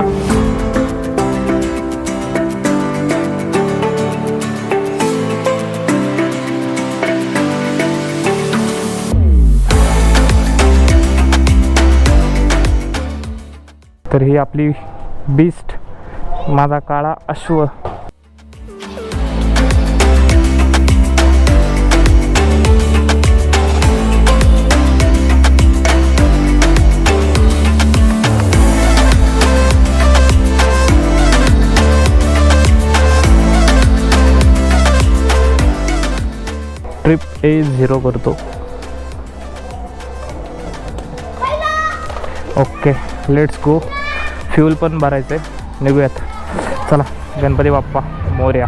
तर ही आपली बीस्ट माझा काळा अश्व. ट्रिप ए झिरो करतो. ओके लेट्स गो फ्यूल पण भरायचं आहे निघूयात. चला गणपती बाप्पा मोर्या.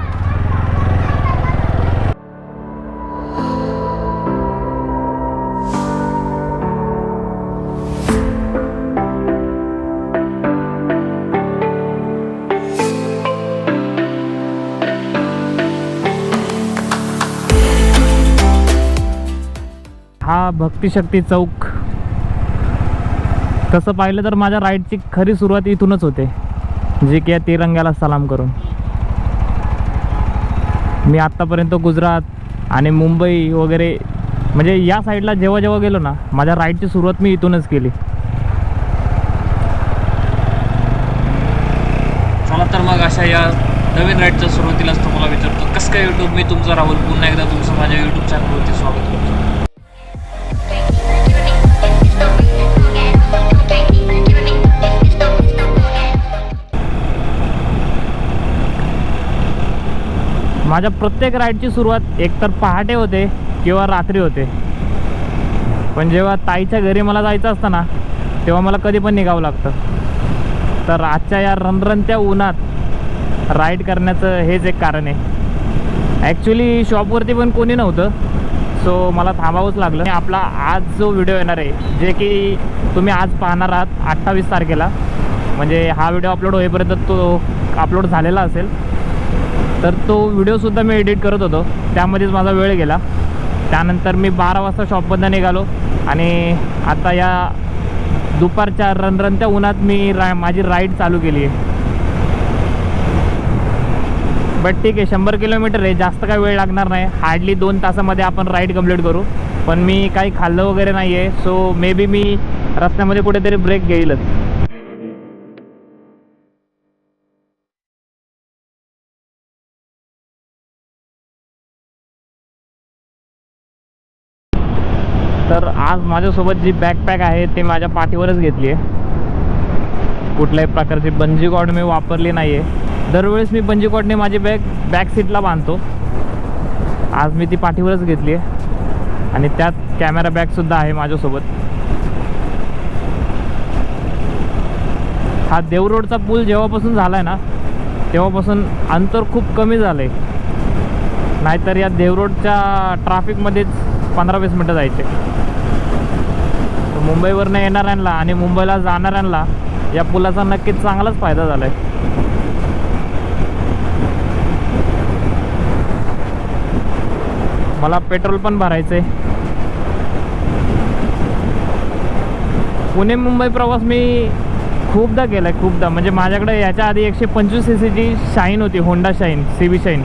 शक्ती चौक. तसं पाहिलं तर माझ्या राईडची खरी सुरुवात इथूनच होते. जे की या तिरंग्याला सलाम करून. मी आत्तापर्यंत गुजरात आणि मुंबई वगैरे म्हणजे या साईडला जेव्हा जेव्हा गेलो ना माझ्या राईडची सुरुवात मी इथूनच केली. चला तर मग अशा या नवीन राईडच्या सुरुवातीलाच तुम्हाला विचारतो. कसं काय यूट्यूब मी तुमचा राहुल. पुन्हा एकदा तुमचं माझ्या यूट्यूब चॅनलवरती स्वागत करतो. माझ्या प्रत्येक राईडची सुरुवात एकतर पहाटे होते किंवा रात्री होते. पण जेव्हा ताईच्या घरी मला जायचं असतं ना तेव्हा मला कधी पण निघावं लागतं. तर आजच्या या रणरणत्या उन्हात राईड करण्याचं हेच एक कारण आहे. ॲक्च्युली शॉपवरती पण कोणी नव्हतं सो मला थांबावंच लागलं. आपला आज जो व्हिडिओ येणार आहे जे की तुम्ही आज पाहणार आहात अठ्ठावीस तारखेला म्हणजे हा व्हिडिओ अपलोड होईपर्यंत तो अपलोड झालेला असेल. तर तो व्हिडिओसुद्धा मी एडिट करत होतो. त्यामध्येच माझा वेळ गेला. त्यानंतर मी बारा वाजता शॉपमधनं निघालो आणि आता या दुपारच्या रणरणत्या उन्हात मी रा माझी राईड चालू केली आहे बट ठीक आहे शंभर किलोमीटर आहे. जास्त काय वेळ लागणार नाही. हार्डली दोन तासामध्ये आपण राईड कंप्लीट करू. पण मी काही खाल्लं वगैरे नाही आहे सो मे बी मी रस्त्यामध्ये कुठेतरी ब्रेक घेईलच. माझ्यासोबत जी बॅकपॅक आहे ते माझ्या पाठीवरच घेतली आहे. कुठल्याही प्रकारची बंजी कॉड मी वापरली नाही आहे दरवेळेस मी बंजी कॉडने माझी बॅग बॅक सीटला बांधतो. आज मी ती पाठीवरच घेतली आहे. आणि त्यात कॅमेरा बॅगसुद्धा आहे माझ्यासोबत. हा देवरोडचा पूल जेव्हापासून झाला आहे ना तेव्हापासून अंतर खूप कमी झालं आहे नाहीतर या देवरोडच्या ट्रॅफिकमध्येच पंधरा वीस मिनटं जायचे. मुंबईवरनं येणाऱ्यांना आणि मुंबईला जाणाऱ्यांना या पुलाचा नक्कीच चांगलाच फायदा झाला आहे मला पेट्रोल पण भरायचं आहे पुणे मुंबई प्रवास मी खूपदा केला आहे खूपदा. म्हणजे माझ्याकडे याच्या आधी एकशे पंचवीस सी सीची शाईन होती Honda Shine C B Shine.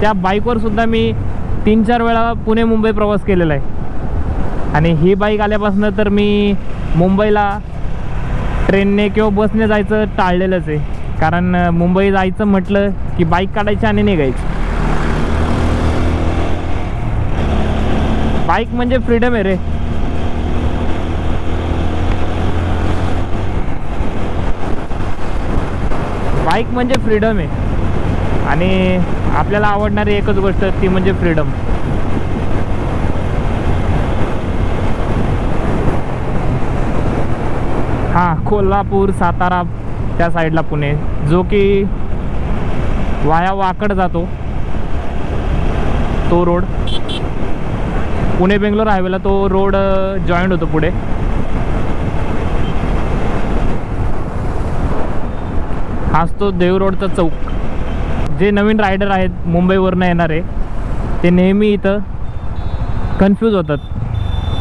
त्या बाईकवर सुद्धा मी तीन चार वेळा पुणे मुंबई प्रवास केलेला आहे आणि ही बाईक आल्यापासून तर मी मुंबईला ट्रेनने किंवा बसने जायचं टाळलेलंच आहे. कारण मुंबई जायचं म्हटलं की बाईक काढायची आणि निघायची. बाईक म्हणजे फ्रीडम आहे रे. बाईक म्हणजे फ्रीडम आहे. आणि आपल्याला आवडणारी एकच गोष्ट ती म्हणजे फ्रीडम. हां कोल्हापूर सातारा त्या साईडला पुणे. जो की वाया वाकड जातो तो रोड. पुणे बेंगलोर हायवेला तो रोड जॉईंट होतो पुढे. हाच तो देव रोडचा चौक. जे नवीन रायडर आहेत मुंबईवरनं येणारे ते नेहमी इथं कन्फ्यूज होतात.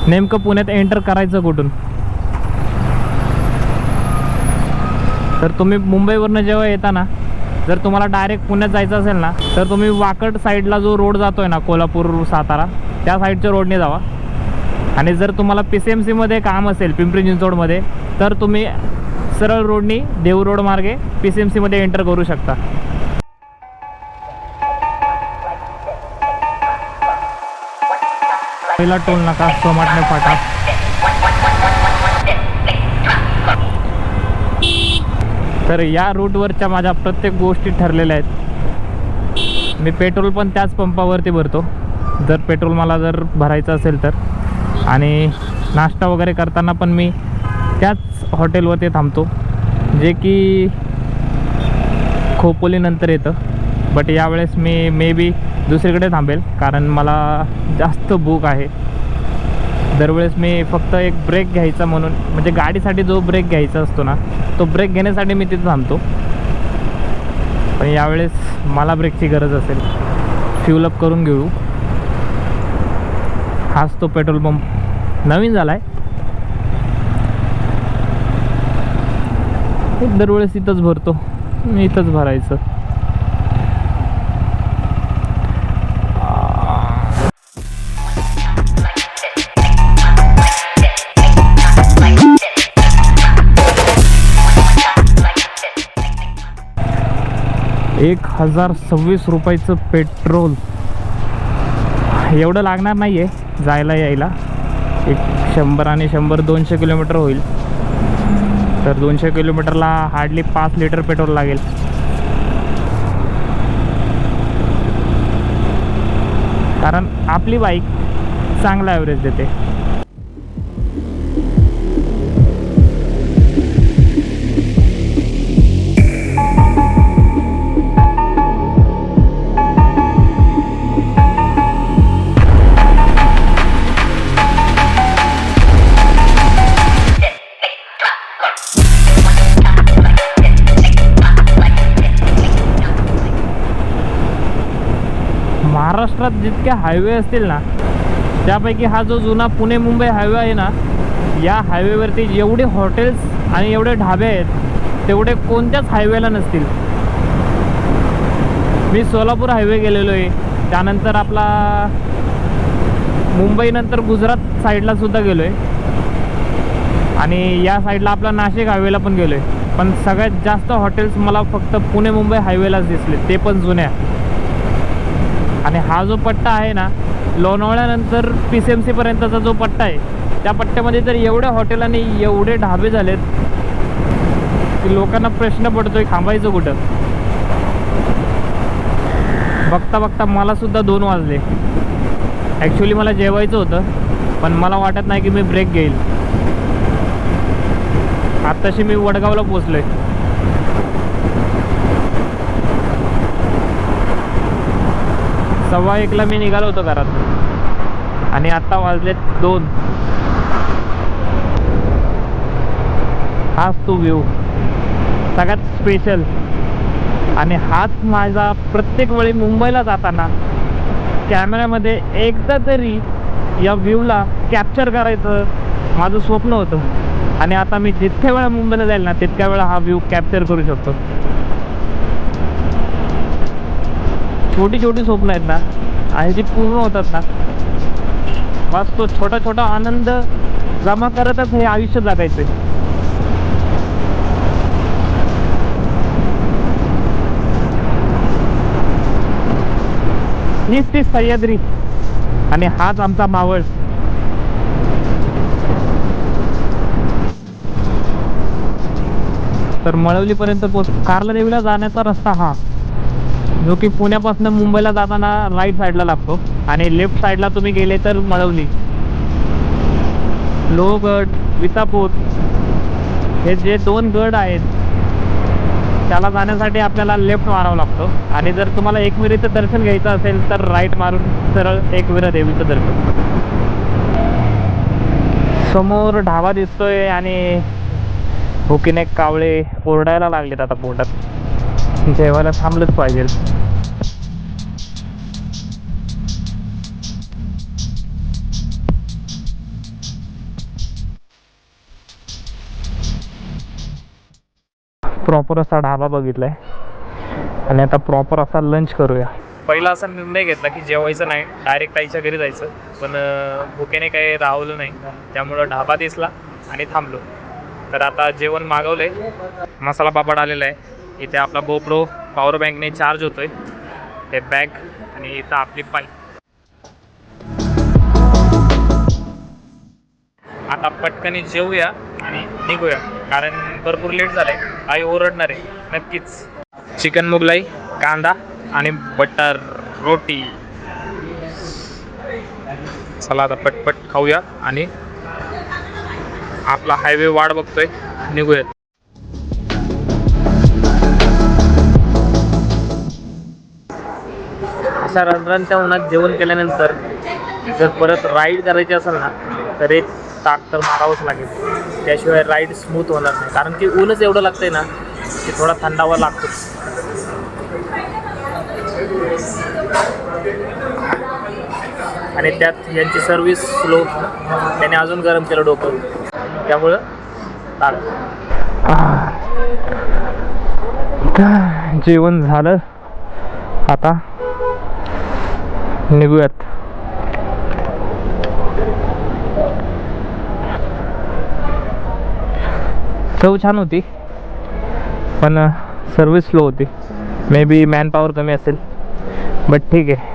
नेमकं पुण्यात एंटर करायचं कुठून? तर तुम्ही मुंबईवरनं जेव्हा येता ना जर तुम्हाला डायरेक्ट पुण्यात जायचं असेल ना तर तुम्ही वाकड साईडला जो रोड जातोय ना कोल्हापूर सातारा त्या साईडच्या रोडने जावा. आणि जर तुम्हाला पी सी एम सीमध्ये काम असेल पिंपरी चिंचवडमध्ये तर तुम्ही सरळ रोडनी देऊ रोड मार्गे पी सी एम सीमध्ये एंटर करू शकता. पहिला टोल नका सोमाटणे फाटा. तर या रूटवरच्या माझ्या प्रत्येक गोष्टी ठरलेल्या आहेत. मी पेट्रोल पण त्याच पंपावरती भरतो. जर पेट्रोल मला जर भरायचं असेल तर. आणि नाश्ता वगैरे करताना पण मी त्याच हॉटेलवरती थांबतो. जे की खोपोलीनंतर येतं. बट यावेळेस मी मे बी दुसरीकडे थांबेल. कारण मला जास्त भूक आहे. दरवेळेस मी फक्त एक ब्रेक घ्यायचा म्हणून म्हणजे गाडीसाठी जो ब्रेक घ्यायचा असतो ना तो ब्रेक घेण्यासाठी मी तिथे थांबतो. पण यावेळेस मला ब्रेकची गरज असेल. फ्युलअप करून घेऊ. हाच तो पेट्रोल पंप नवीन झाला आहे दरवेळेस इथंच भरतो. इथंच भरायचं. एक हजार सव्वीस रुपयाचं पेट्रोल. एवढं लागणार नाही आहे जायला यायला. एक शंभर आणि शंभर दोनशे किलोमीटर होईल. तर दोनशे किलोमीटरला हार्डली पाच लिटर पेट्रोल लागेल. कारण आपली बाईक चांगला ॲव्हरेज देते. महाराष्ट्रात जितके हायवे असतील ना त्यापैकी हा जो जुना पुणे मुंबई हायवे आहे ना या हायवेवरती एवढे हॉटेल्स आणि एवढे ढाबे आहेत तेवढे कोणत्याच हायवेला नसतील. मी सोलापूर हायवे गेलेलो आहे. त्यानंतर आपला मुंबईनंतर गुजरात साईडला सुद्धा गेलो आहे आणि या साईडला आपला नाशिक हायवेला पण गेलो आहे पण सगळ्यात जास्त हॉटेल्स मला फक्त पुणे मुंबई हायवेलाच दिसले. ते पण जुन्या. आणि हा जो पट्टा आहे ना लोणावळ्यानंतर पी सी एम सीपर्यंतचा जो पट्टा आहे त्या पट्ट्यामध्ये तर एवढे हॉटेल आणि एवढे ढाबे झालेत की लोकांना प्रश्न पडतोय थांबायचं कुठं? बघता बघता मलासुद्धा दोन वाजले. ॲक्च्युली मला जेवायचं होतं पण मला वाटत नाही की मी ब्रेक घेईल. आत्ताशी मी वडगावला पोचलोय सव्वा एकला मी निघालो होतो घरात. आणि आत्ता वाजलेत दोन. हाच तो व्ह्यू. सगळ्यात स्पेशल आणि हाच माझा प्रत्येक वेळी मुंबईला जाताना कॅमेऱ्यामध्ये एकदा तरी या व्ह्यूला कॅप्चर करायचं माझं स्वप्न होतं. आणि आता मी जितक्या वेळा मुंबईला जाईल ना तितक्या वेळा हा व्ह्यू कॅप्चर करू शकतो. छोटी छोटी स्वप्न आहेत ना आणि ती पूर्ण होतात ना. बस तो छोटा छोटा आनंद जमा करतच हे आयुष्य जगायचं हीच ती सह्याद्री आणि हाच आमचा मावळ. तर मळवलीपर्यंत पोच कार्ला देवीला जाण्याचा रस्ता हा. जो की पुण्यापासून मुंबईला जाताना राईट साईडला लागतो. आणि लेफ्ट साईडला तुम्ही गेले तर मळवली. लोहगड विसापूर हे जे दोन गड आहेत त्याला जाण्यासाठी आपल्याला लेफ्ट मारावं लागतो. आणि जर तुम्हाला एकविरीचं दर्शन घ्यायचं असेल तर राईट मारून सरळ एकविरा देवीचं दर्शन. समोर ढाबा दिसतोय आणि हुकीने कावळे ओरडायला लागलेत आता पोटात जेवायला थांबलंच पाहिजे. प्रॉपर असा ढाबा बघितलाय. आणि आता प्रॉपर असा लंच करूया. पहिला असा निर्णय घेतला की जेवायचं नाही डायरेक्ट आईच्या घरी जायचं. पण भुकेने काही राहवलं नाही. त्यामुळं ढाबा दिसला आणि थांबलो. तर आता जेवण मागवलंय. मसाला पापड आलेला आहे. इथे आपला गोप्रो पॉवर बँकने चार्ज होतोय. ते बॅग आणि इथं आपली पाय. आता पटकन जेवूया आणि निघूया. कारण भरपूर लेट झालंय. आई ओरडणार. आहे नक्कीच. चिकन मुगलाई कांदा आणि बटर रोटी. चला आता पटपट खाऊया आणि आपला हायवे वाट बघतोय. निघूयात. अशा उन्हात जेवण केल्यानंतर जर परत राईड करायची असेल ना तर एक ताक तर मारावंच लागेल. त्याशिवाय राईड स्मूथ होणार नाही. कारण की ऊनच एवढं लागतंय ना की थोडा थंडावा लागतोच आणि त्यात यांची सर्विस स्लो त्याने अजून गरम केलं डोकं. त्यामुळं ताक. जेवण झालं. आता निघूयात. चव छान होती पण सर्विस स्लो होती. मे बी मॅन पॉवर कमी असेल. बट ठीक आहे.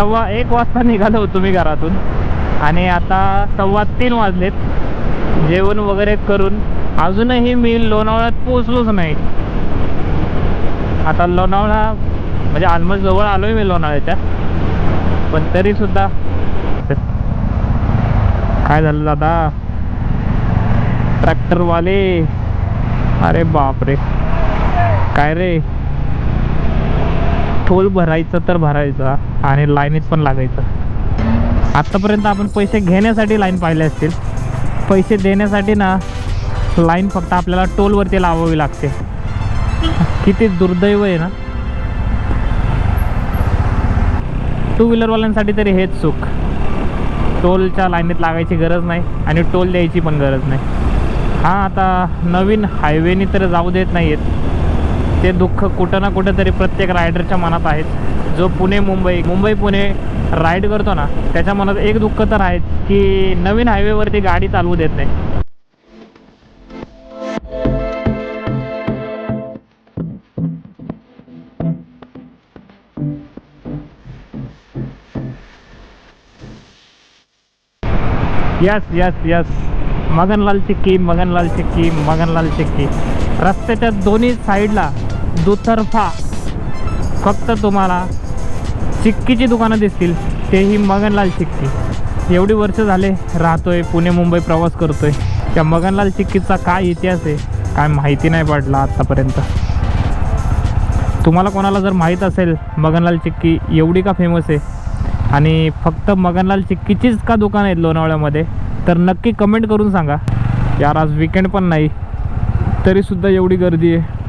सव्वा एक वाजता निघालो होतो मी घरातून. आणि आता सव्वा तीन वाजलेत. जेवण वगैरे करून अजूनही मी लोणावळ्यात पोचलोच नाही. आता लोणावळा म्हणजे ऑलमोस्ट जवळ आलो आहे मी लोणावळ्याच्या. पण तरीसुद्धा काय झालं दादा? ट्रॅक्टरवाले. अरे बापरे. काय रे? टोल भरायचं तर भरायचा आणि लाईनीत पण लागायचं. आत्तापर्यंत आपण पैसे घेण्यासाठी लाईन पाहिले असतील. पैसे देण्यासाठी ना लाईन फक्त आपल्याला टोलवरती लावावी लागते. किती दुर्दैव आहे ना. टू व्हीलरवाल्यांसाठी तरी हेच सुख. टोलच्या लाईनीत लागायची गरज नाही आणि टोल द्यायची पण गरज नाही. हा आता नवीन हायवेनी तर जाऊ देत नाही आहेत ते दुःख कुठं ना कुठं तरी प्रत्येक रायडरच्या मनात आहेत. जो पुणे मुंबई मुंबई पुणे राईड करतो ना त्याच्या मनात एक दुःख तर आहेच की नवीन हायवेवरती गाडी चालवू देत नाही. Yes yes yes Maganlal chikki Maganlal chikki Maganlal chikki रस्त्याच्या दोन्ही साईडला दुतर्फा. फक्त तुम्हाला चिक्कीची दुकानं दिसतील तेही मगनलाल चिक्की. एवढी वर्ष झाले राहतोय पुणे मुंबई प्रवास करतोय. त्या मगनलाल चिक्कीचा काय इतिहास आहे काय माहिती नाही पडला आत्तापर्यंत तुम्हाला कोणाला जर माहीत असेल मगनलाल चिक्की एवढी का फेमस आहे? आणि फक्त मगनलाल चिक्कीचीच का दुकान आहेत लोणावळ्यामध्ये? तर नक्की कमेंट करून सांगा. यार आज विकेंड पण नाही. तरीसुद्धा एवढी गर्दी आहे.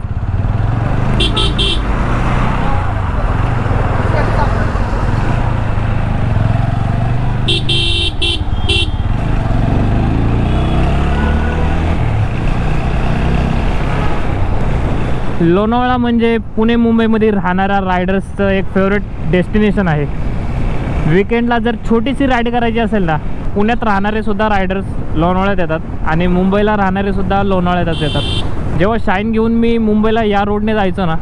लोणावळा म्हणजे पुणे मुंबईमध्ये राहणाऱ्या रायडर्सचं एक फेवरेट डेस्टिनेशन आहे. विकेंडला जर छोटीशी राईड करायची असेल ना पुण्यात राहणारे सुद्धा रायडर्स लोणावळ्यात येतात आणि मुंबईला राहणारे सुद्धा लोणावळ्यातच येतात. जेव्हा शाईन घेऊन मी मुंबईला या रोडने जायचो ना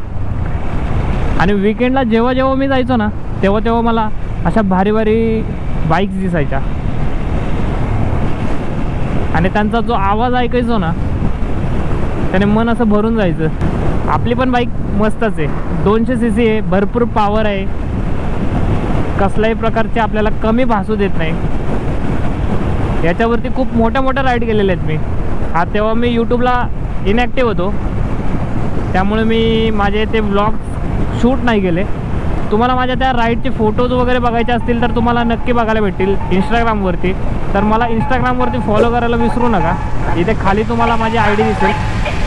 आणि विकेंडला जेव्हा जेव्हा मी जायचो ना तेव्हा तेव्हा मला अशा भारी भारी बाईक्स दिसायच्या. आणि त्यांचा जो आवाज ऐकायचो ना त्याने मन असं भरून जायचं. आपली पण बाईक मस्तच आहे. दोनशे सी सी आहे भरपूर पॉवर आहे. कसल्याही प्रकारचे आपल्याला कमी भासू देत नाही. याच्यावरती खूप मोठ्या मोठ्या राईड गेलेल्या आहेत मी. हा तेव्हा मी यूट्यूबला इनॅक्टिव्ह होतो. त्यामुळे मी माझे ते ब्लॉग शूट नाही केले. तुम्हाला माझ्या त्या राईडचे फोटोज वगैरे बघायचे असतील तर तुम्हाला नक्की बघायला भेटतील इंस्टाग्रामवरती तर मला इंस्टाग्रामवरती फॉलो करायला विसरू नका. इथे खाली तुम्हाला माझी आय डी दिसेल.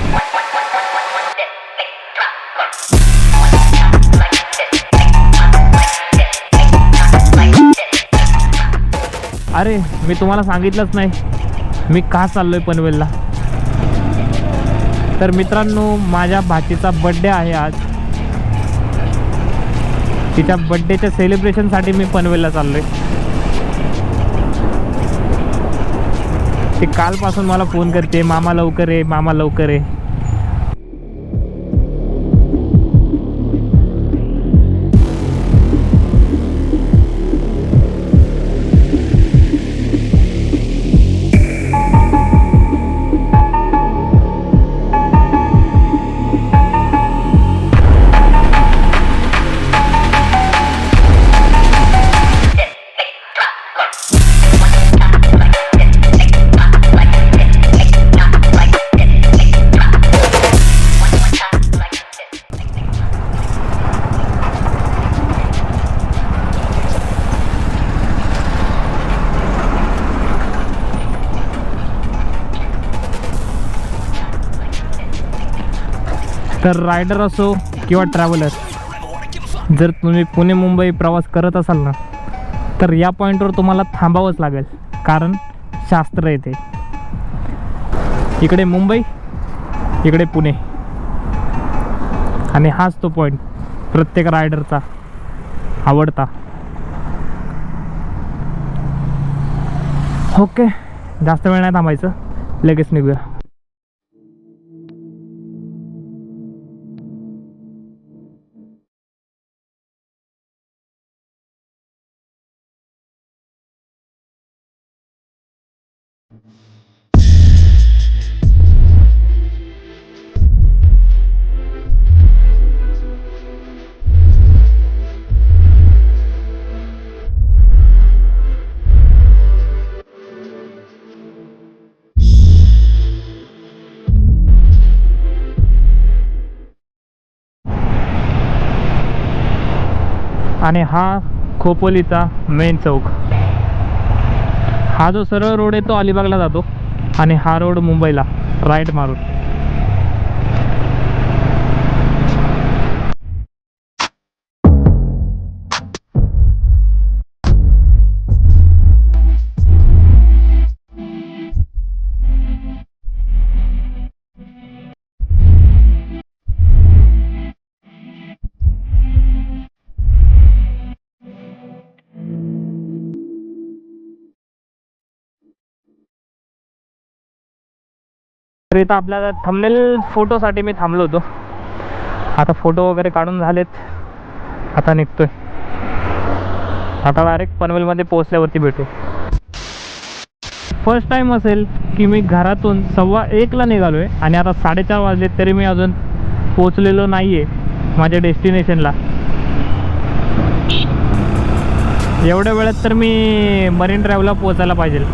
अरे मी तुम्हाला सांगितलंच नाही. मी का चाललो आहे पनवेलला? तर मित्रांनो माझ्या भाचीचा बड्डे आहे आज. तिच्या बड्डेच्या सेलिब्रेशनसाठी मी पनवेलला चाललो आहे ती कालपासून मला फोन करते मामा लवकर आहे मामा लवकर आहे तर रायडर असो किंवा ट्रॅव्हलर जर तुम्ही पुणे मुंबई प्रवास करत असाल ना तर या पॉईंटवर तुम्हाला थांबावंच लागेल. कारण शास्त्र येते इकडे मुंबई इकडे पुणे. आणि हाच तो पॉईंट प्रत्येक रायडरचा आवडता. ओके जास्त वेळ नाही थांबायचं. लगेच निघूया. आणि हा खोपोलीचा मेन चौक. हा जो सरळ रोड आहे तो अलिबागला जातो आणि हा रोड मुंबईला राईट मारून. तर इथं आपल्याला थमनेल फोटोसाठी मी थांबलो होतो. आता फोटो वगैरे काढून झालेत. आता निघतोय. आता डायरेक्ट पनवेलमध्ये पोहोचल्यावरती भेटू. फर्स्ट टाईम असेल की मी घरातून सव्वा एकला निघालो आहे आणि आता साडेचार वाजले तरी मी अजून पोचलेलो नाही आहे माझ्या डेस्टिनेशनला एवढ्या वेळात तर मी मरीन ड्राईव्हला पोचायला पाहिजे.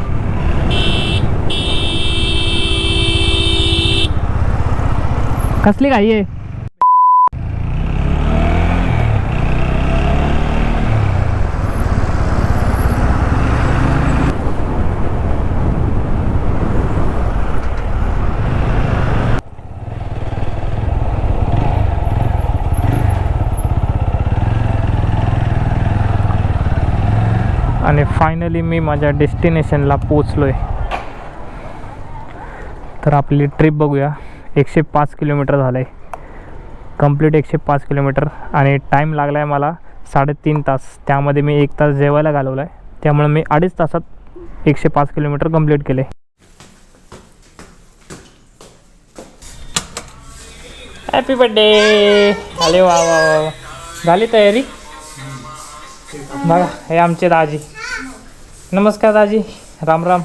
कसली घाई आहे? आणि फायनली मी माझ्या डेस्टिनेशनला पोचलो आहे तर आपली ट्रिप बघूया. एकशे पाच किलोमीटर झालं आहे कंप्लीट एकशे पाच किलोमीटर. आणि टाईम लागला आहे मला साडेतीन तास. त्यामध्ये मी एक तास जेवायला घालवला आहे त्यामुळे मी अडीच तासात एकशे पाच किलोमीटर कंप्लीट केले हॅपी बड्डे अरे वा वा वा वा. झाली तयारी? बघा हे आमचे दाजी. नमस्कार दाजी. राम राम.